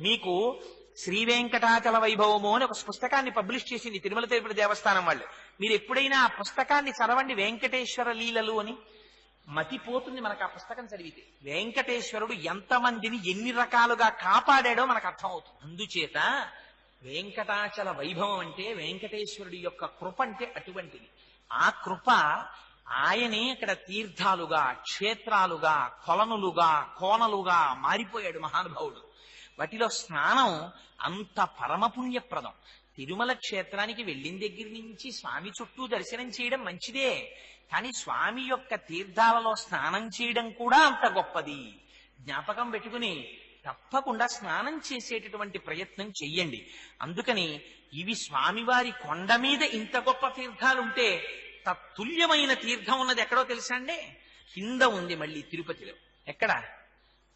మీకు శ్రీ వెంకటాచల వైభవము అని ఒక పుస్తకాన్ని పబ్లిష్ చేసింది తిరుమల తిరుపతి దేవస్థానం వాళ్ళు. మీరు ఎప్పుడైనా ఆ పుస్తకాన్ని చదవండి వెంకటేశ్వర లీలలు అని? మతిపోతుంది మనకు ఆ పుస్తకం చదివితే. వెంకటేశ్వరుడు ఎంతమందిని ఎన్ని రకాలుగా కాపాడాడో మనకు అర్థమవుతుంది. అందుచేత వెంకటాచల వైభవం అంటే వెంకటేశ్వరుడి యొక్క కృప అంటే అటువంటిది. ఆ కృప ఆయనే ఇక్కడ తీర్థాలుగా క్షేత్రాలుగా కొలనులుగా కోనలుగా మారిపోయాడు మహానుభావుడు. వాటిలో స్నానం అంత పరమపుణ్యప్రదం. తిరుమల క్షేత్రానికి వెళ్ళిన దగ్గర నుంచి స్వామి చుట్టూ దర్శనం చేయడం మంచిదే. కానీ స్వామి యొక్క తీర్థాలలో స్నానం చేయడం కూడా అంత గొప్పది. జ్ఞాపకం పెట్టుకుని తప్పకుండా స్నానం చేసేటటువంటి ప్రయత్నం చెయ్యండి. అందుకని ఇవి స్వామివారి కొండ మీద ఇంత గొప్ప తీర్థాలుంటే తత్తుల్యమైన తీర్థం ఉన్నది ఎక్కడో తెలుసా అండి? కింద ఉంది మళ్ళీ తిరుపతిలో. ఎక్కడ?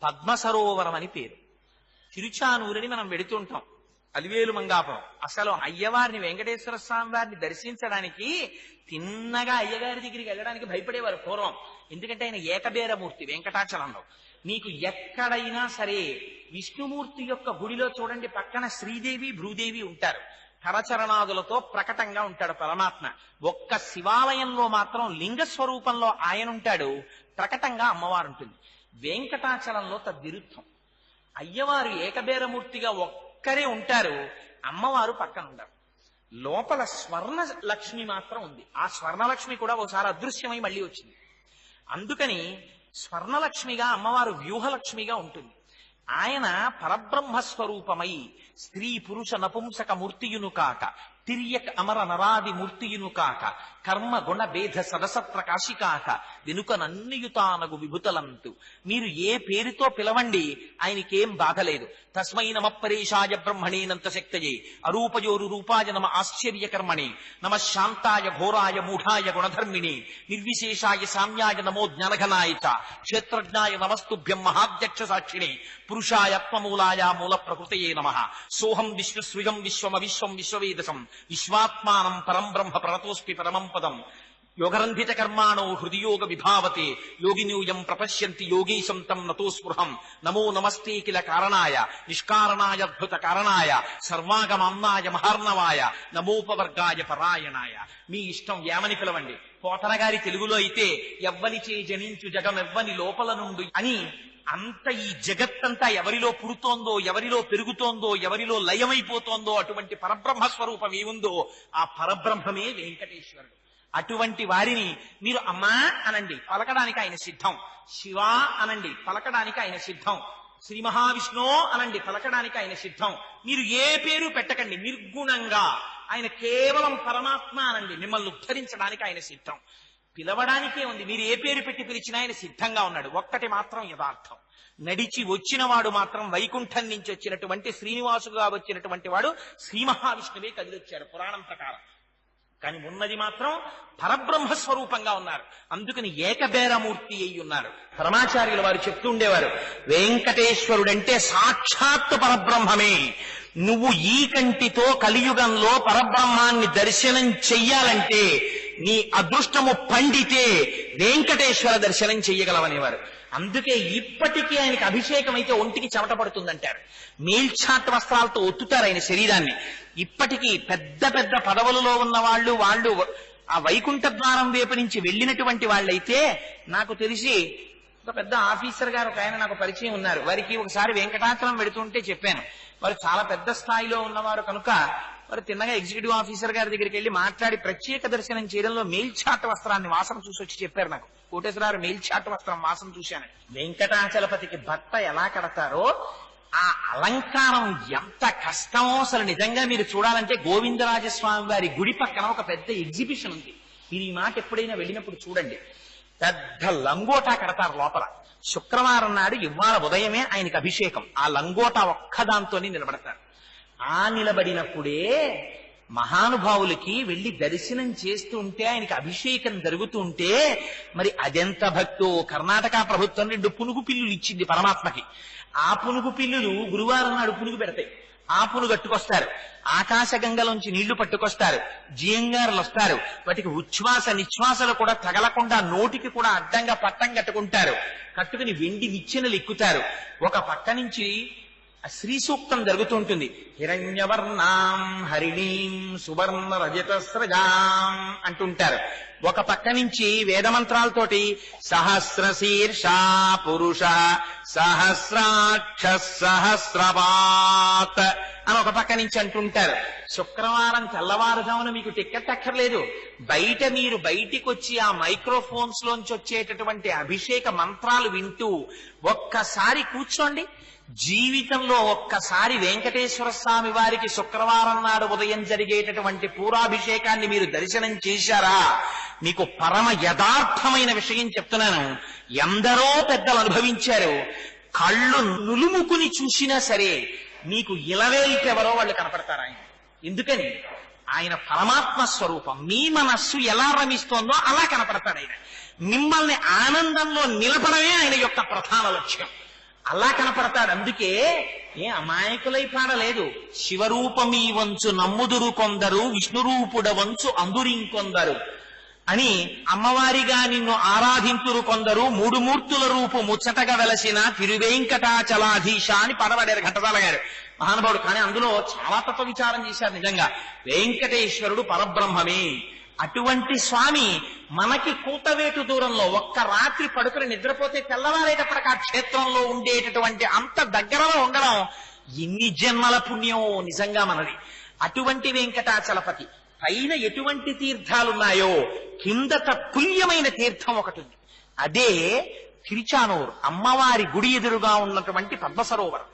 పద్మ సరోవరం అని పేరు. తిరుచానూరిని మనం వెడుతుంటాం. అలివేలు మంగాపురం. అసలు అయ్యవారిని వెంకటేశ్వర స్వామి వారిని దర్శించడానికి తిన్నగా అయ్యగారి దగ్గరికి వెళ్ళడానికి భయపడేవారు పూర్వం. ఎందుకంటే ఆయన ఏకబేరమూర్తి వెంకటాచలంలో. మీకు ఎక్కడైనా సరే విష్ణుమూర్తి యొక్క గుడిలో చూడండి పక్కన శ్రీదేవి భ్రూదేవి ఉంటారు. కరచరణాదులతో ప్రకటంగా ఉంటాడు పరమాత్మ. ఒక్క శివాలయంలో మాత్రం లింగ స్వరూపంలో ఆయన ఉంటాడు. ప్రకటంగా అమ్మవారు ఉంటుంది. వెంకటాచలంలో తద్విరుద్ధం. అయ్యవారు ఏకబేరమూర్తిగా ఒక్కరే ఉంటారు అమ్మవారు పక్కన ఉండరు. లోపల స్వర్ణ లక్ష్మి మాత్రం ఉంది. ఆ స్వర్ణలక్ష్మి కూడా ఒకసారి అదృశ్యమై మళ్ళీ వచ్చింది. అందుకని స్వర్ణలక్ష్మిగా అమ్మవారు వ్యూహలక్ష్మిగా ఉంటుంది. ఆయన పరబ్రహ్మ స్వరూపమై స్త్రీ పురుష నపుంసక మూర్తియును కాక తిరియక్ అమర నరాది మూర్తియును కాక కర్మ గుణ భేద సరస ప్రకాశి కాక వెనుక నన్నియుతానగు విభుతలంతు. మీరు ఏ పేరుతో పిలవండి ఆయనకేం బాధ లేదు. తస్మై నమ పరేశాయ బ్రహ్మణేనంత శక్తయే. అరూపయోరు రూపాయ నమ ఆశ్చర్యకర్మణి నమ శాంతాయ ఘోరాయ మూఢాయ గుణధర్మిణి. నిర్విశేషాయ సామ్యాయ నమో జ్ఞానఘనాయ క్షేత్రజ్ఞాయ నమస్తుభ్యం మహాధ్యక్ష సాక్షిణి. పురుషాయత్మమూలాయ మూల ప్రకృతయే నమ. సోహం విశ్వశ్రుయం విశ్వమవిశ్వం విశ్వవేదసం విశ్వాత్మానం పరం బ్రహ్మ ప్రణతోస్మి పరమం పదం. యోగరంధిత కర్మాణో హృదియోగ విభావతే యోగినూయం ప్రపశ్యంతి యోగీశం తం నతో స్పృహం నమో నమస్తే కిల కారణాయ నిష్కారణాయద్భుత కారణాయ సర్వాగమామ్నాయ మహార్ణవాయ నమోపవర్గాయ పరాయణాయ మీ ఇష్టం ఏమని పిలవండి పోతన గారి తెలుగులో అయితే ఎవ్వనిచే జనించు జగమెవ్వని లోపల నుండి అని అంత ఈ జగత్తంతా ఎవరిలో పుడుతోందో ఎవరిలో పెరుగుతోందో ఎవరిలో లయమైపోతోందో అటువంటి పరబ్రహ్మ స్వరూపం ఏముందో ఆ పరబ్రహ్మమే వెంకటేశ్వరుడు. అటువంటి వారిని మీరు అమ్మా అనండి పలకడానికి ఆయన సిద్ధం. శివా అనండి పలకడానికి ఆయన సిద్ధం. శ్రీ మహావిష్ణు అనండి పలకడానికి ఆయన సిద్ధం. మీరు ఏ పేరు పెట్టకండి నిర్గుణంగా. ఆయన కేవలం పరమాత్మ అనండి మిమ్మల్ని ఉద్ధరించడానికి ఆయన సిద్ధం. పిలవడానికే ఉంది. మీరు ఏ పేరు పెట్టి పిలిచినా ఆయన సిద్ధంగా ఉన్నాడు. ఒక్కటి మాత్రం యథార్థం. నడిచి వచ్చిన వాడు మాత్రం వైకుంఠం నుంచి వచ్చినటువంటి శ్రీనివాసుగా వచ్చినటువంటి వాడు శ్రీ మహావిష్ణువే కదిలొచ్చాడు పురాణం ప్రకారం. కానీ ఉన్నది మాత్రం పరబ్రహ్మ స్వరూపంగా ఉన్నారు. అందుకని ఏకబేరమూర్తి అయి ఉన్నారు. పరమాచార్యులు వారు చెప్తుండేవారు వెంకటేశ్వరుడంటే సాక్షాత్తు పరబ్రహ్మమే. నువ్వు ఈ కంటితో కలియుగంలో పరబ్రహ్మాన్ని దర్శనం చెయ్యాలంటే నీ అదృష్టము పండితే వెంకటేశ్వర దర్శనం చెయ్యగలవనేవారు. అందుకే ఇప్పటికీ ఆయనకి అభిషేకం అయితే ఒంటికి చెమట పడుతుందంటారు. మేల్ఛాట్ వస్త్రాలతో ఒత్తుతారు ఆయన శరీరాన్ని. ఇప్పటికీ పెద్ద పెద్ద పదవులలో ఉన్న వాళ్ళు వాళ్ళు ఆ వైకుంఠ ద్వారం వైపు నుంచి వెళ్ళినటువంటి వాళ్ళైతే నాకు తెలిసి ఒక పెద్ద ఆఫీసర్ గారు ఒక ఆయన నాకు పరిచయం ఉన్నారు. వారికి ఒకసారి వెంకటాచలం పెడుతుంటే చెప్పాను. వారు చాలా పెద్ద స్థాయిలో ఉన్నవారు కనుక మరి తిన్నగా ఎగ్జిక్యూటివ్ ఆఫీసర్ గారి దగ్గరికి వెళ్ళి మాట్లాడి ప్రత్యేక దర్శనం చేయడంలో మేల్ఛాట వస్త్రాన్ని వాసన చూసి వచ్చి చెప్పారు నాకు. కోటేశ్వరరావు మేల్ఛాట వస్త్రం వాసన చూశాను. వెంకటాచలపతికి భర్త ఎలా కడతారో ఆ అలంకారం ఎంత కష్టమో అసలు నిజంగా మీరు చూడాలంటే గోవిందరాజస్వామి వారి గుడి పక్కన ఒక పెద్ద ఎగ్జిబిషన్ ఉంది. మీరు ఈ మాట ఎప్పుడైనా వెళ్ళినప్పుడు చూడండి. పెద్ద లంగోటా కడతారు లోపల. శుక్రవారం నాడు ఇవాళ ఉదయమే ఆయనకి అభిషేకం. ఆ లంగోటా ఒక్కదాంతోనే నిలబడతారు. ఆ నిలబడినప్పుడే మహానుభావులకి వెళ్ళి దర్శనం చేస్తుంటే ఆయనకి అభిషేకం జరుగుతుంటే మరి అదెంత భక్తో కర్ణాటక ప్రభుత్వం రెండు పునుగు పిల్లులు ఇచ్చింది పరమాత్మకి. ఆ పునుగు పిల్లులు గురువారం నాడు పునుగు పెడతాయి. ఆ పునుగట్టుకొస్తారు ఆకాశగంగలోంచి నీళ్ళు పట్టుకొస్తారు. జియంగారులు వస్తారు. వాటికి ఉచ్ఛ్వాస నిశ్వాసలు కూడా తగలకుండా నోటికి కూడా అడ్డంగా పట్టం కట్టుకుంటారు. కట్టుకుని వెండి నిచ్చెనలు ఎక్కుతారు. ఒక పక్క నుంచి ఆ శ్రీ సూక్తం జరుగుతుంటుంది. హిరణ్యవర్ణాం హరిణీం సువర్ణ రజత స్రజాం అంటుంటారు. ఒక పక్క నుంచి వేదమంత్రాలతోటి సహస్ర శీర్ష పురుష సహస్రాక్ష సహస్రపాత్ అని ఒక పక్క నుంచి అంటుంటారు. శుక్రవారం తెల్లవారుజామున మీకు టిక్కెట్ అక్కర్లేదు. బయట మీరు బయటికి వచ్చి ఆ మైక్రోఫోన్స్ లోంచి వచ్చేటటువంటి అభిషేక మంత్రాలు వింటూ ఒక్కసారి కూర్చోండి. జీవితంలో ఒక్కసారి వెంకటేశ్వర స్వామి వారికి శుక్రవారం నాడు ఉదయం జరిగేటటువంటి పూరాభిషేకాన్ని మీరు దర్శనం చేశారా? మీకు పరమ యథార్థమైన విషయం చెప్తున్నాను. ఎందరో పెద్దలు అనుభవించారు. కళ్ళు నులుముకుని చూసినా సరే మీకు ఇలవేల్పెవరో వాళ్ళు కనపడతారు ఆయన. ఎందుకని? ఆయన పరమాత్మ స్వరూపం. మీ మనస్సు ఎలా రమిస్తోందో అలా కనపడతాడు ఆయన. మిమ్మల్ని ఆనందంలో నిలపడమే ఆయన యొక్క ప్రధాన లక్ష్యం. అలా కనపడతాడు. అందుకే ఏ అమాయకులై పాడలేదు. శివరూపమీ వంచు నమ్ముదురు కొందరు విష్ణురూపుడ వంచు అందురింకొందరు. అని అమ్మవారిగా నిన్ను ఆరాధింతురు కొందరు మూడు మూర్తుల రూపు ముచ్చటగా వెలసిన తిరువేంకటాచలాధీశ అని పడబడారు ఘంటసాల గారు. మహానుభావుడు కానీ అందులో చాలా తత్వ విచారం చేశారు నిజంగా. వెంకటేశ్వరుడు పరబ్రహ్మమే. అటువంటి స్వామి మనకి కూతవేటు దూరంలో ఒక్క రాత్రి పడుకుని నిద్రపోతే తెల్లవారేటప్పటికి ఆ క్షేత్రంలో ఉండేటటువంటి అంత దగ్గరలో ఉండడం ఎన్ని జన్మల పుణ్యం నిజంగా మనది. అటువంటి వెంకటాచలపతి పైన ఎటువంటి తీర్థాలున్నాయో కిందట తుల్యమైన తీర్థం ఒకటి ఉంది. అదే తిరుచానూరు అమ్మవారి గుడి ఎదురుగా ఉన్నటువంటి పద్మ సరోవరం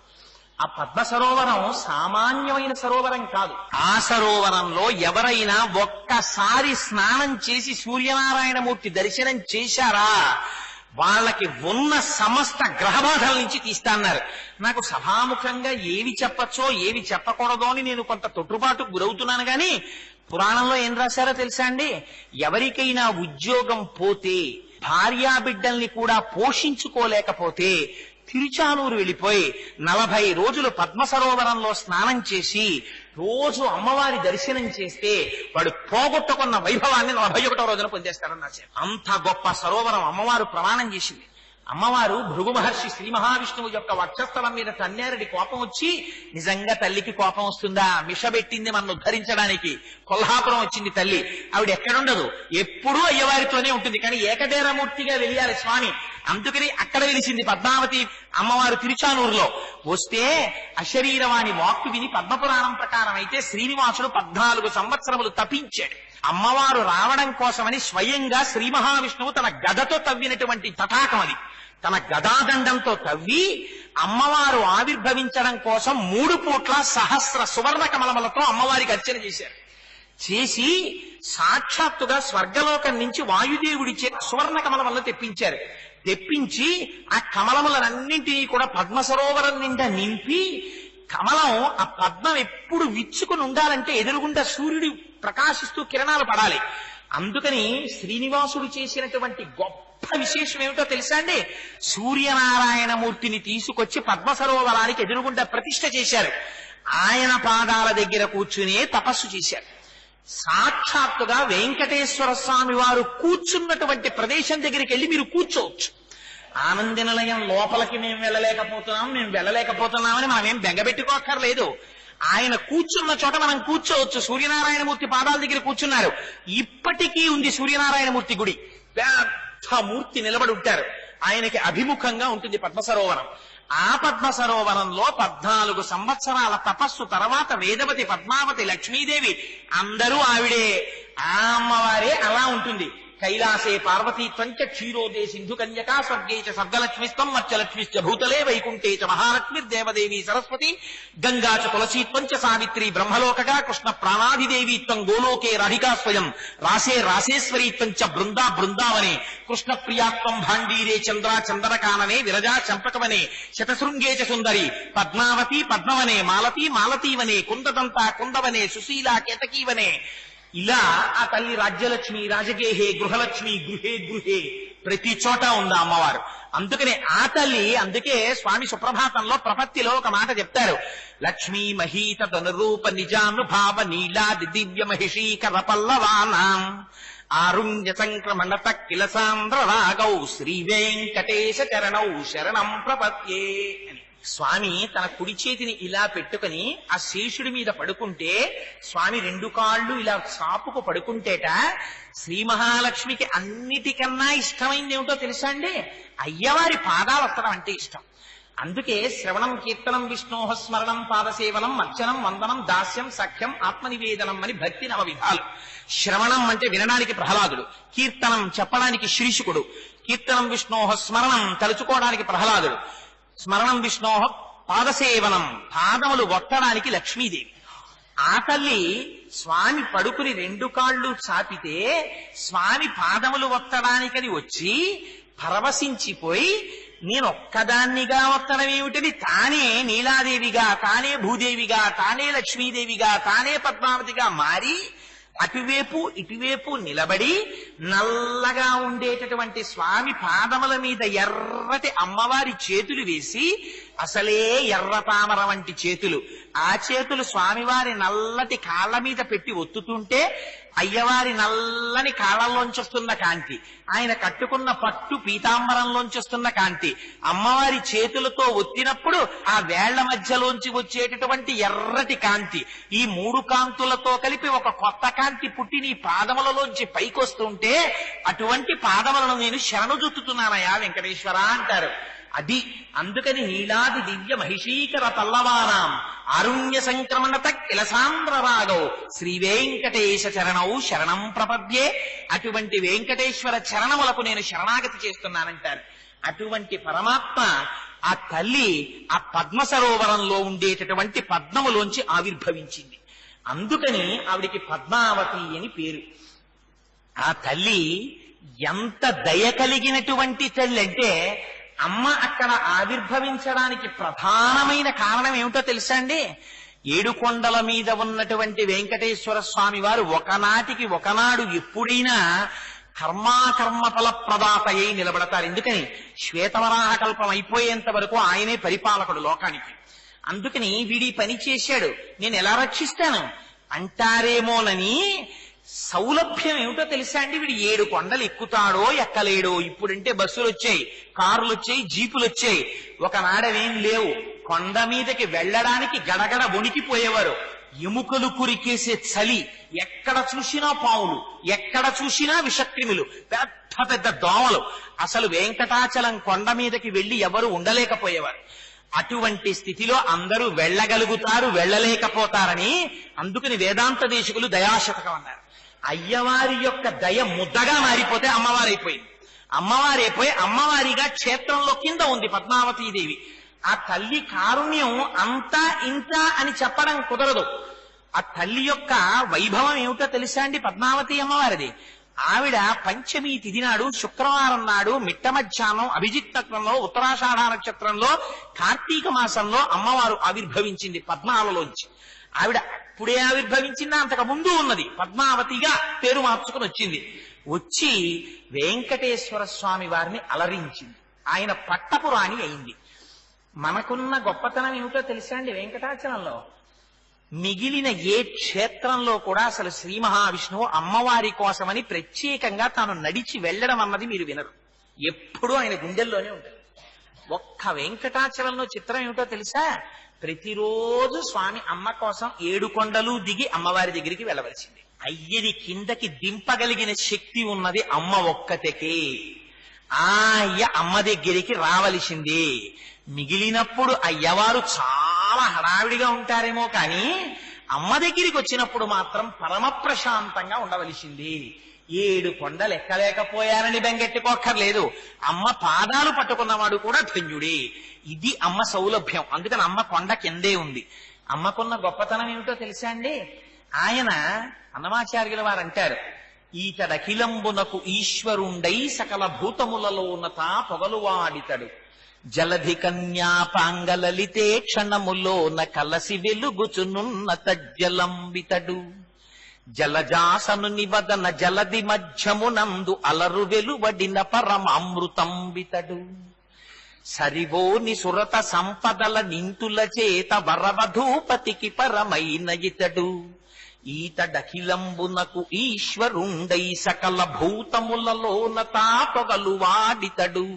ఆ పద్మ సరోవరం సామాన్యమైన సరోవరం కాదు. ఆ సరోవరంలో ఎవరైనా ఒక్కసారి స్నానం చేసి సూర్యనారాయణమూర్తి దర్శనం చేశారా? వాళ్ళకి ఉన్న సమస్త గ్రహబాధల నుంచి తీస్తాన్నారు. నాకు సభాముఖంగా ఏవి చెప్పచ్చో ఏవి చెప్పకూడదో అని నేను కొంత తొట్టుబాటు గురవుతున్నాను గాని పురాణంలో ఏం రాశారో తెలుసా అండి? ఎవరికైనా ఉద్యోగం పోతే భార్యా బిడ్డల్ని కూడా పోషించుకోలేకపోతే తిరుచానూరు వెళ్ళిపోయి నలభై రోజులు పద్మ సరోవరంలో స్నానం చేసి రోజు అమ్మవారి దర్శనం చేస్తే వాడు పోగొట్టుకున్న వైభవాన్ని నలభై ఒకటో రోజున పొందేస్తారని రాశారు. అంత గొప్ప సరోవరం అమ్మవారు ప్రమాణం చేసింది. అమ్మవారు భృగు మహర్షి శ్రీ మహావిష్ణువు యొక్క వక్షస్థలం మీద తన్నేరడి కోపం వచ్చి నిజంగా తల్లికి కోపం వస్తుందా? మిషబెట్టింది మనం ఉద్ధరించడానికి. కొల్హాపురం వచ్చింది తల్లి. ఆవిడ ఎక్కడుండదు? ఎప్పుడూ అయ్యవారితోనే ఉంటుంది. కానీ ఏకదేరమూర్తిగా వెళ్ళాలి స్వామి. అందుకని అక్కడ వెలిసింది పద్మావతి అమ్మవారు తిరుచానూరులో. వస్తే అశరీరవాణి వాక్కు విని పద్మపురాణం ప్రకారం అయితే శ్రీనివాసుడు పద్నాలుగు సంవత్సరములు తపించాడు. అమ్మవారు రావడం కోసమని స్వయంగా శ్రీ మహావిష్ణువు తన గదతో తవ్వినటువంటి తటాకం అది. తన గదాదండంతో తవ్వి అమ్మవారు ఆవిర్భవించడం కోసం మూడు పూట్ల సహస్ర సువర్ణ కమలమలతో అమ్మవారికి అర్చన చేశారు. చేసి సాక్షాత్తుగా స్వర్గలోకం నుంచి వాయుదేవుడి సువర్ణ కమలం తెప్పించారు. తెప్పించి ఆ కమలములన్నింటినీ కూడా పద్మ సరోవరం నిండా నింపి కమలం ఆ పద్మం ఎప్పుడు విచ్చుకుని ఉండాలంటే ఎదురుగుండా సూర్యుడు ప్రకాశిస్తూ కిరణాలు పడాలి. అందుకని శ్రీనివాసుడు చేసినటువంటి గొప్ప విశేషం ఏమిటో తెలుసా అండి? సూర్యనారాయణమూర్తిని తీసుకొచ్చి పద్మ సరోవరానికి ఎదురుగుండా ప్రతిష్ట చేశారు. ఆయన పాదాల దగ్గర కూర్చునే తపస్సు చేశారు. సాక్షాత్తుగా వెంకటేశ్వర స్వామి వారు కూర్చున్నటువంటి ప్రదేశం దగ్గరికి వెళ్ళి మీరు కూర్చోవచ్చు. ఆనంద నిలయం లోపలికి మేము వెళ్ళలేకపోతున్నాం మేము వెళ్ళలేకపోతున్నామని మనం ఏం బెంగబెట్టుకోక్కర్లేదు. ఆయన కూర్చున్న చోట మనం కూర్చోవచ్చు. సూర్యనారాయణమూర్తి పాదాల దగ్గర కూర్చున్నారు. ఇప్పటికీ ఉంది సూర్యనారాయణమూర్తి గుడి. మూర్తి నిలబడి ఉంటారు. ఆయనకి అభిముఖంగా ఉంటుంది పద్మ సరోవరం ఆ పద్మ సరోవరంలో పద్నాలుగు సంవత్సరాల తపస్సు తర్వాత వేదవతి పద్మావతి లక్ష్మీదేవి అందరూ ఆవిడే. ఆ అమ్మవారే అలా ఉంటుంది. కైలాసే పార్వతీత్వంచ క్షీరోదే సింధు కన్యకా స్వర్గే చ సర్గలక్ష్మిస్తం మత్స్యలక్ష్మిశ్చ భూతలే వైకుంఠే చ మహాలక్ష్మిర్దేవదేవి సరస్వతి గంగా చ తులసీత్వంచ సావిత్రి బ్రహ్మలోకగా కృష్ణ ప్రాణాదిదేవీత్వం గోలోకే రాధికా స్వయం రాసే రాసేశ్వరీత్వం చ బృందా బృందావనే కృష్ణ ప్రియాత్వం భాండీరే చంద్ర చందనకాననే విరజా చంపకవనే శతశృంగే చ సుందరి పద్మావతి పద్మవనే మాలతి మాలతీవనే కుందదంతా కుందవనే సుశీలా కేతకీవనే ఇలా ఆ తల్లి రాజ్యలక్ష్మి రాజగేహే గృహలక్ష్మి గృహే గృహే ప్రతి చోట ఉంది అమ్మవారు. అందుకనే ఆ తల్లి అందుకే స్వామి సుప్రభాతంలో ప్రపత్తిలో ఒక మాట చెప్తారు. లక్ష్మీ మహీత ధనురూప నిజానుభావ నీలాది దివ్య మహిషీకర పల్లవానాం. ఆరుణ్య సంక్రమణత కిల సాంద్ర రాగౌ శ్రీ వెంకటేశ చరణౌ శరణం ప్రపత్యే. స్వామి తన కుడి చేతిని ఇలా పెట్టుకుని ఆ శేషుడి మీద పడుకుంటే స్వామి రెండు కాళ్ళు ఇలా చాపుకు పడుకుంటేట శ్రీ మహాలక్ష్మికి అన్నిటికన్నా ఇష్టమైంది ఏమిటో తెలుసా అండి? అయ్యవారి పాదాలు వస్తడం అంటే ఇష్టం. అందుకే శ్రవణం కీర్తనం విష్ణోహ స్మరణం పాదసేవనం మర్చనం వందనం దాస్యం సఖ్యం ఆత్మనివేదనం అని భక్తి నవ విధాలు శ్రవణం అంటే వినడానికి ప్రహ్లాదుడు కీర్తనం చెప్పడానికి శ్రీశుకుడు కీర్తనం విష్ణోహ స్మరణం తలుచుకోవడానికి ప్రహ్లాదుడు. స్మరణం విష్ణోహ పాదసేవనం. పాదములు ఒట్టడానికి లక్ష్మీదేవి. ఆ తల్లి స్వామి పడుకుని రెండు కాళ్ళు చాపితే స్వామి పాదములు ఒత్తడానికని వచ్చి పరవశించిపోయి నేనొక్కదాన్నిగా ఒత్తడం ఏమిటని తానే నీలాదేవిగా తానే భూదేవిగా తానే లక్ష్మీదేవిగా తానే పద్మావతిగా మారి అటువైపు ఇటువైపు నిలబడి నల్లగా ఉండేటటువంటి స్వామి పాదముల మీద ఎర్రటి అమ్మవారి చేతులు వేసి అసలే ఎర్ర తామర వంటి చేతులు. ఆ చేతులు స్వామివారి నల్లటి కాళ్ళ మీద పెట్టి ఒత్తుతుంటే అయ్యవారి నల్లని కాళ్ళల్లోంచొస్తున్న కాంతి ఆయన కట్టుకున్న పట్టు పీతాంబరంలోంచొస్తున్న కాంతి అమ్మవారి చేతులతో ఒత్తినప్పుడు ఆ వేళ్ళ మధ్యలోంచి వచ్చేటటువంటి ఎర్రటి కాంతి ఈ మూడు కాంతులతో కలిపి ఒక కొత్త కాంతి పుట్టి నీ పాదములలోంచి పైకొస్తుంటే అటువంటి పాదములను నేను శరణు జుత్తుతున్నానయా వెంకటేశ్వర అంటారు. అది అందుకని నీలాది దివ్య మహిషీకర పల్లవానాం ఆరుణ్య సంక్రమణత కిలసాంద్ర శ్రీ వెంకటేశ చరణౌ శరణం ప్రపద్యే. అటువంటి వెంకటేశ్వర చరణములకు నేను శరణాగతి చేస్తున్నానంటారు. అటువంటి పరమాత్మ ఆ తల్లి ఆ పద్మ సరోవరంలో ఉండేటటువంటి పద్మములోంచి ఆవిర్భవించింది. అందుకని ఆవిడికి పద్మావతి అని పేరు. ఆ తల్లి ఎంత దయ కలిగినటువంటి తల్లి అంటే అమ్మ అక్కడ ఆవిర్భవించడానికి ప్రధానమైన కారణం ఏమిటో తెలుసా అండి? ఏడుకొండల మీద ఉన్నటువంటి వెంకటేశ్వర స్వామి వారు ఒకనాటికి ఒకనాడు ఎప్పుడైనా కర్మాకర్మ ఫల ప్రదాత అయి నిలబడతారు. ఎందుకని? శ్వేతవరాహ కల్పం అయిపోయేంత వరకు ఆయనే పరిపాలకుడు లోకానికి. అందుకని వీడి పని చేశాడు. నేను ఎలా రక్షిస్తాను? అంటారేమోనని సౌలభ్యం ఏమిటో తెలుసా అండి? వీడు ఏడు కొండలు ఎక్కుతాడో ఎక్కలేడో. ఇప్పుడంటే బస్సులు వచ్చాయి కార్లు వచ్చాయి జీపులు వచ్చాయి ఒకనాడవేం లేవు. కొండ మీదకి వెళ్ళడానికి గడగడ వణికిపోయేవారు. ఎముకలు కురికేసే చలి ఎక్కడ చూసినా పావులు ఎక్కడ చూసినా విషక్రిములు పెద్ద పెద్ద దోమలు. అసలు వెంకటాచలం కొండ మీదకి వెళ్ళి ఎవరు ఉండలేకపోయేవారు. అటువంటి స్థితిలో అందరూ వెళ్ళగలుగుతారు వెళ్ళలేకపోతారని అందుకని వేదాంత దేశకులు దయాశతకం అన్నారు. అయ్యవారి యొక్క దయ ముద్దగా మారిపోతే అమ్మవారైపోయింది. అమ్మవారైపోయి అమ్మవారిగా క్షేత్రంలో కింద ఉంది పద్మావతీదేవి. ఆ తల్లి కారుణ్యం అంతా ఇంత అని చెప్పడం కుదరదు. ఆ తల్లి యొక్క వైభవం ఏమిటో తెలుసా అండి పద్మావతి అమ్మవారిది? ఆవిడ పంచమి తిది నాడు శుక్రవారం నాడు మిట్ట మధ్యాహ్నం అభిజిత్ నక్షత్రంలో ఉత్తరాషాఢ నక్షత్రంలో కార్తీక మాసంలో అమ్మవారు ఆవిర్భవించింది పద్మాలలోంచి. ఆవిడ అప్పుడే ఆవిర్భవించిందా అంతకు ముందు ఉన్నది. పద్మావతిగా పేరు మార్చుకుని వచ్చింది. వచ్చి వెంకటేశ్వర స్వామి వారిని అలరించింది. ఆయన పట్టపురాణి అయింది. మనకున్న గొప్పతనం ఏమిటో తెలుసా అండి వెంకటాచలంలో? మిగిలిన ఏ క్షేత్రంలో కూడా అసలు శ్రీ మహావిష్ణువు అమ్మవారి కోసమని ప్రత్యేకంగా తాను నడిచి వెళ్ళడం అన్నది మీరు వినరు. ఎప్పుడూ ఆయన గుండెల్లోనే ఉంటుంది ఒక్క వెంకటాచలంలో చిత్రం ఏమిటో తెలుసా? ప్రతిరోజు స్వామి అమ్మ కోసం ఏడు కొండలు దిగి అమ్మవారి దగ్గరికి వెళ్ళవలసింది. అయ్యని కిందకి దింపగలిగిన శక్తి ఉన్నది అమ్మ ఒక్కతకే ఆ అయ్య అమ్మ దగ్గరికి రావలసింది. మిగిలినప్పుడు అయ్యవారు చాలా హడావిడిగా ఉంటారేమో కానీ అమ్మ దగ్గరికి వచ్చినప్పుడు మాత్రం పరమ ప్రశాంతంగా ఉండవలసింది. ఏడు కొండలు ఎక్కలేకపోయానని బెంగెట్టుకోక్కర్లేదు అమ్మ పాదాలు పట్టుకున్నవాడు కూడా ధన్యుడే. ఇది అమ్మ సౌలభ్యం. అందుకని అమ్మ కొండ కిందే ఉంది. అమ్మకున్న గొప్పతనం ఏమిటో తెలుసా అండి? ఆయన అన్నమాచార్యుల వారు అంటారు ఈతడఖిలంబునకు ఈశ్వరుండై సకల భూతములలోనత పొగలువాడితడు జలధి కన్యాపాంగలలితే క్షణములోన కలసి వెలుగుచునున్న తజ్జలంబితడు. జలజాసను నివదన జలది మధ్యమునందు అలరు వెలువడిన పరమామృతంబితడు. సరివోని సురత సంపదల నింతుల చేత వరవధూపతికి పరమైన ఇతడు. ఈతడఖిలంబునకు ఈశ్వరుండై సకల భూతములలోన తాపగలు వాడితడు.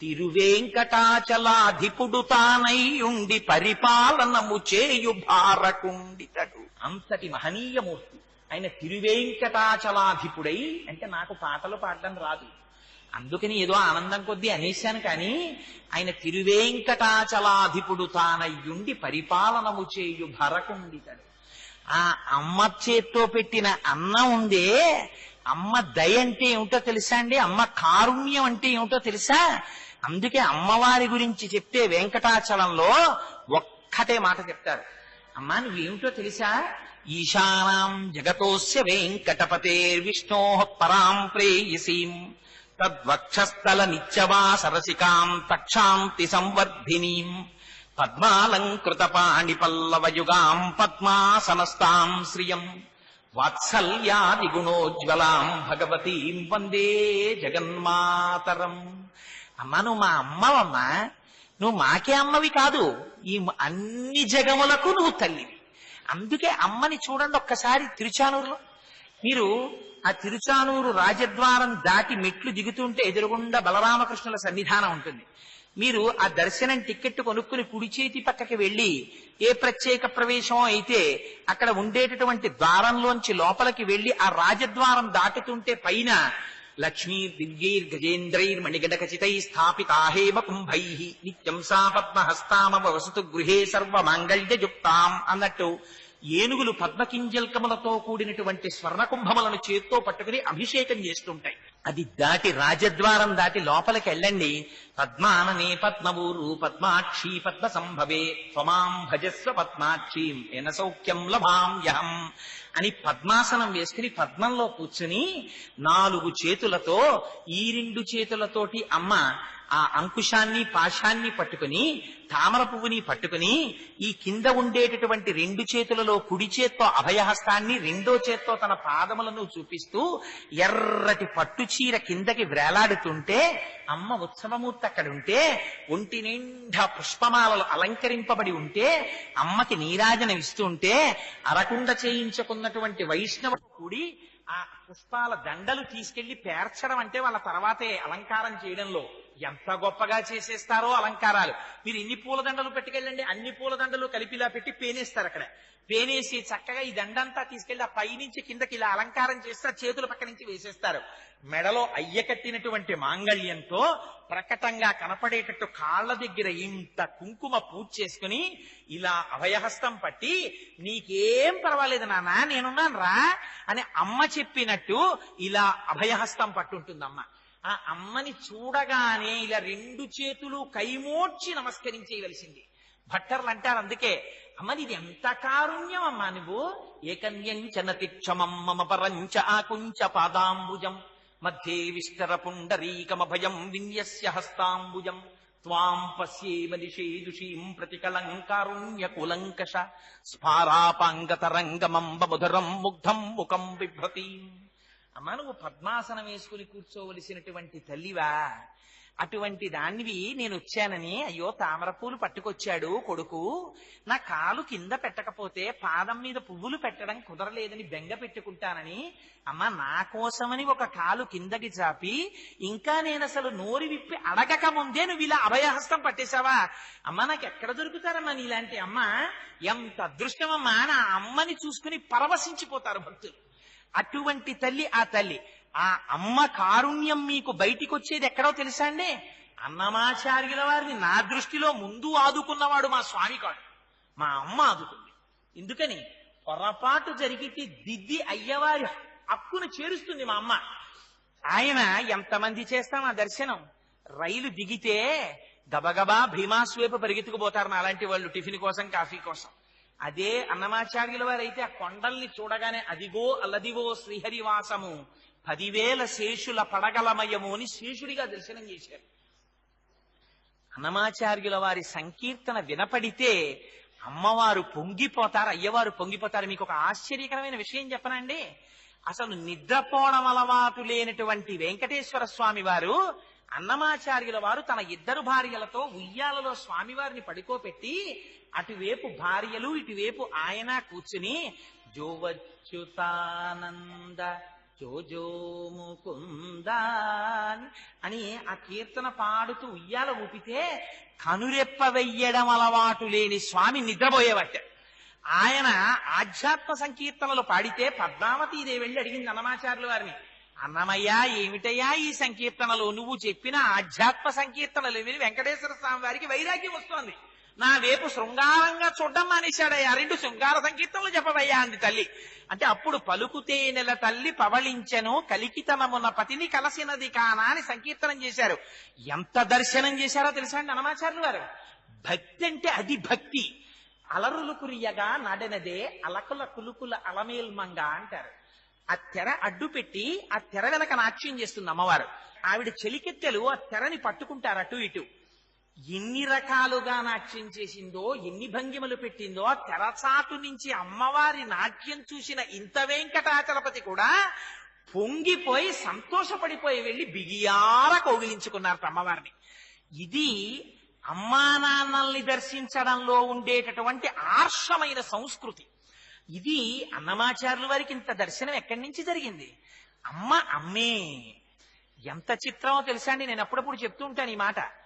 తిరువేంకటాచలాధిపుడు తానయ్యుండి పరిపాలనము చేయు భారకుండితడు. అంతటి మహనీయమూర్తి. ఆయన తిరువేంకటాచలాధిపుడై అంటే నాకు పాటలు పాడడం రాదు. అందుకని ఏదో ఆనందం కొద్దీ అనేశాను కానీ ఆయన తిరువేంకటాచలాధిపుడు తానయ్యుండి పరిపాలనము చేయు భరకుండితడు. ఆ అమ్మ చేత్తో పెట్టిన అన్నం ఉందే అమ్మ దయ అంటే ఏమిటో తెలుసా అండి? అమ్మ కారుణ్యం అంటే ఏమిటో తెలుసా? అందుకే అమ్మవారి గురించి చెప్తే వెంకటాచలంలో ఒక్కటే మాట చెప్తారు. అమ్మా నువ్వేమిటో తెలుసా? ఈశానాం జగతోస్య వెంకటపతేర్విష్ణో పరాం ప్రేయసీం. తద్వక్షస్థల నిత్యవా సరసికాం తక్షాంతి సంవర్ధినీం. పద్మాలంకృత పాణి పల్లవయుగాం పద్మాసనస్తాం శ్రియం. వాత్సల్యాది గుణోజ్వలాం భగవతీం వందే జగన్మాతరం. అమ్మా నువ్వు మా అమ్మవమ్మా నువ్వు మాకే అమ్మవి కాదు ఈ అన్ని జగములకు నువ్వు తల్లివి. అందుకే అమ్మని చూడండి ఒక్కసారి తిరుచానూరులో. మీరు ఆ తిరుచానూరు రాజద్వారం దాటి మెట్లు దిగుతుంటే ఎదురుగుండా బలరామకృష్ణుల సన్నిధానం ఉంటుంది. మీరు ఆ దర్శనం టికెట్ కొనుక్కుని కుడి చేతి పక్కకి వెళ్ళి ఏ ప్రత్యేక ప్రవేశం అయితే అక్కడ ఉండేటటువంటి ద్వారంలోంచి లోపలికి వెళ్ళి ఆ రాజద్వారం దాటుతుంటే పైన లక్ష్మీ దివ్యైర్ గజేంద్రైర్ మణిగడకచితై స్థాపితాహేమ కుంభై నిత్యం సా పద్మహస్తామవ వసతు గృహే సర్వ మాంగళ్యయుక్తాం అన్నట్టు ఏనుగులు పద్మకింజల్కములతో కూడినటువంటి స్వర్ణకుంభములను చేత్తో పట్టుకుని అభిషేకం చేస్తుంటాయి. అది దాటి రాజద్వారం దాటి లోపలికి వెళ్ళండి. పద్మాననే పద్మవూరు పద్మాక్షి పద్మ సంభవే త్వమాం భజస్వ పద్మాక్షీం ఎన సౌఖ్యం యహం అని పద్మాసనం వేసుకుని పద్మంలో కూర్చుని నాలుగు చేతులతో ఈ రెండు చేతులతోటి అమ్మ ఆ అంకుశాన్ని పాశాన్ని పట్టుకుని తామర పువ్వుని పట్టుకుని ఈ కింద ఉండేటటువంటి రెండు చేతులలో కుడి చేత్తో అభయహస్తాన్ని రెండో చేత్తో తన పాదములను చూపిస్తూ ఎర్రటి పట్టు చీర కిందకి వేలాడుతుంటే అమ్మ ఉత్సవమూర్తి అక్కడ ఉంటే ఒంటి నిండా పుష్పమాలలు అలంకరింపబడి ఉంటే అమ్మకి నీరాజనం ఇస్తుంటే అరకుండ చేయించుకున్నటువంటి వైష్ణవ కూడి ఆ పుష్పాల దండలు తీసుకెళ్ళి పేర్చడం అంటే వాళ్ళ తర్వాతే అలంకారం చేయడంలో. ఎంత గొప్పగా చేసేస్తారో అలంకారాలు. మీరు ఎన్ని పూలదండలు పెట్టుకెళ్ళండి అన్ని పూలదండలు కలిపిలా పెట్టి పేనేస్తారు అక్కడ. పేనేసి చక్కగా ఈ దండంతా తీసుకెళ్ళి ఆ పైనుంచి కిందకి ఇలా అలంకారం చేస్తే చేతుల పక్క నుంచి వేసేస్తారు. మెడలో అయ్య కట్టినటువంటి మాంగళ్యంతో ప్రకటంగా కనపడేటట్టు కాళ్ళ దగ్గర ఇంత కుంకుమ పూజ చేసుకుని ఇలా అభయహస్తం పట్టి నీకేం పర్వాలేదు నాన్న నేనున్నాను రా అని అమ్మ చెప్పినట్టు ఇలా అభయహస్తం పట్టుంటుందమ్మ. ఆ అమ్మని చూడగానే ఇలా రెండు చేతులు కైమోడ్చి నమస్కరించేయవలసింది. భట్టర్లు అంటారు అందుకే అమ్మ ఇది ఎంత కారుణ్యం అమ్మా నువ్వు ఏకన్యంచనతి క్షమం మమ పరంచ ఆకుంచ పాదాంబుజం. మధ్యే విస్తర పుండరీకమభయం విన్యస్య హస్తాంబుజం. త్వాం పశ్యేమ నిషేదుషీం ప్రతికలంకారుణ్య కులంకష. స్ఫారాపాంగతరంగమంబ మధురం ముగ్ధం ముఖం బిభ్రతీం. అమ్మా నువ్వు పద్మాసనం వేసుకుని కూర్చోవలసినటువంటి తల్లివా? అటువంటి దానివి నేను వచ్చానని అయ్యో తామరపూలు పట్టుకొచ్చాడు కొడుకు. నా కాలు కింద పెట్టకపోతే పాదం మీద పువ్వులు పెట్టడం కుదరలేదని బెంగ పెట్టుకుంటానని. అమ్మ నా కోసమని ఒక కాలు కిందకి చాపి ఇంకా నేను అసలు నోరి విప్పి అడగక ముందే నువ్వు ఇలా అభయహస్తం పట్టేశావా? అమ్మ నాకు ఎక్కడ దొరుకుతారమ్మా నీలాంటి అమ్మ? ఎంత అదృష్టమమ్మా నా అమ్మని చూసుకుని పరవశించిపోతారు భక్తులు. అటువంటి తల్లి ఆ తల్లి. ఆ అమ్మ కారుణ్యం మీకు బయటికి వచ్చేది ఎక్కడో తెలుసా అండి? అన్నమాచార్యుల వారిని నా దృష్టిలో ముందు ఆదుకున్నవాడు మా స్వామి కాడు. మా అమ్మ ఆదుకుంది. ఎందుకని? పొరపాటు జరిగితే దిద్ది అయ్యవారి హక్కును చేరుస్తుంది మా అమ్మ. ఆయన ఎంతమంది చేస్తాం ఆ దర్శనం? రైలు దిగితే గబగబా భీమాస్వేపు పరిగెత్తుకుపోతారు అలాంటి వాళ్ళు టిఫిన్ కోసం కాఫీ కోసం. అదే అన్నమాచార్యుల వారైతే ఆ కొండల్ని చూడగానే అదిగో అల్లదివో శ్రీహరివాసము పదివేల శేషుల పడగలమయము అని శేషుడిగా దర్శనం చేశారు. అన్నమాచార్యుల వారి సంకీర్తన వినపడితే అమ్మవారు పొంగిపోతారు అయ్యవారు పొంగిపోతారు. మీకు ఒక ఆశ్చర్యకరమైన విషయం చెప్పనండి. అసలు నిద్రపోవడం అలవాటు లేనటువంటి వెంకటేశ్వర స్వామి వారు అన్నమాచార్యుల వారు తన ఇద్దరు భార్యలతో ఉయ్యాలలో స్వామివారిని పడుకోపెట్టి అటువైపు భార్యలు ఇటువైపు ఆయన కూర్చుని జోవచ్యుతానంద జోజో ముకుందా అని ఆ కీర్తన పాడుతూ ఉయ్యాల ఊపితే కనురెప్ప వెయ్యడం అలవాటు లేని స్వామి నిద్రపోయేవట. ఆయన ఆధ్యాత్మ సంకీర్తనలు పాడితే పద్మావతీదేవి వెళ్ళి అడిగింది అన్నమాచారులు వారిని అన్నమయ్యా ఏమిటయ్యా ఈ సంకీర్తనలు? నువ్వు చెప్పిన ఆధ్యాత్మ సంకీర్తనలు విని వెంకటేశ్వర స్వామి వారికి వైరాగ్యం వస్తోంది. నా వేపు శృంగారంగా చూడడం మానేశాడయ్యా రెండు శృంగార సంకీర్తనలు చెప్పవయ్యా అంది తల్లి. అంటే అప్పుడు పలుకుతే నెల తల్లి పవళించెను కలికితనమున పతిని కలసినది కానా అని సంకీర్తనం చేశారు. ఎంత దర్శనం చేశారో తెలుసా అండి అనమాచార్యులు వారు భక్తి అంటే అది భక్తి అలరులు కురియగా నడనదే అలకుల కులుకుల అలమేల్మంగ అంటారు. ఆ తెర అడ్డు పెట్టి ఆ తెర వెనక నాట్యం చేస్తుంది అమ్మవారు. ఆవిడ చెలికెత్తెలు ఆ తెరని పట్టుకుంటారు అటు ఇటు. ఎన్ని రకాలుగా నాట్యం చేసిందో ఎన్ని భంగిమలు పెట్టిందో తెరచాటు నుంచి అమ్మవారి నాట్యం చూసిన ఇంత వెంకటాచలపతి కూడా పొంగిపోయి సంతోషపడిపోయి వెళ్ళి బిగియార కౌగిలించుకున్నారు అమ్మవారిని ఇది అమ్మా నాన్నల్ని దర్శించడంలో ఉండేటటువంటి ఆర్షమైన సంస్కృతి. ఇది అన్నమాచార్యుల వారికి ఇంత దర్శనం ఎక్కడి నుంచి జరిగింది? అమ్మ అమ్మే ఎంత చిత్రమో తెలుసా అండి? నేను అప్పుడప్పుడు చెప్తూ ఉంటాను ఈ మాట.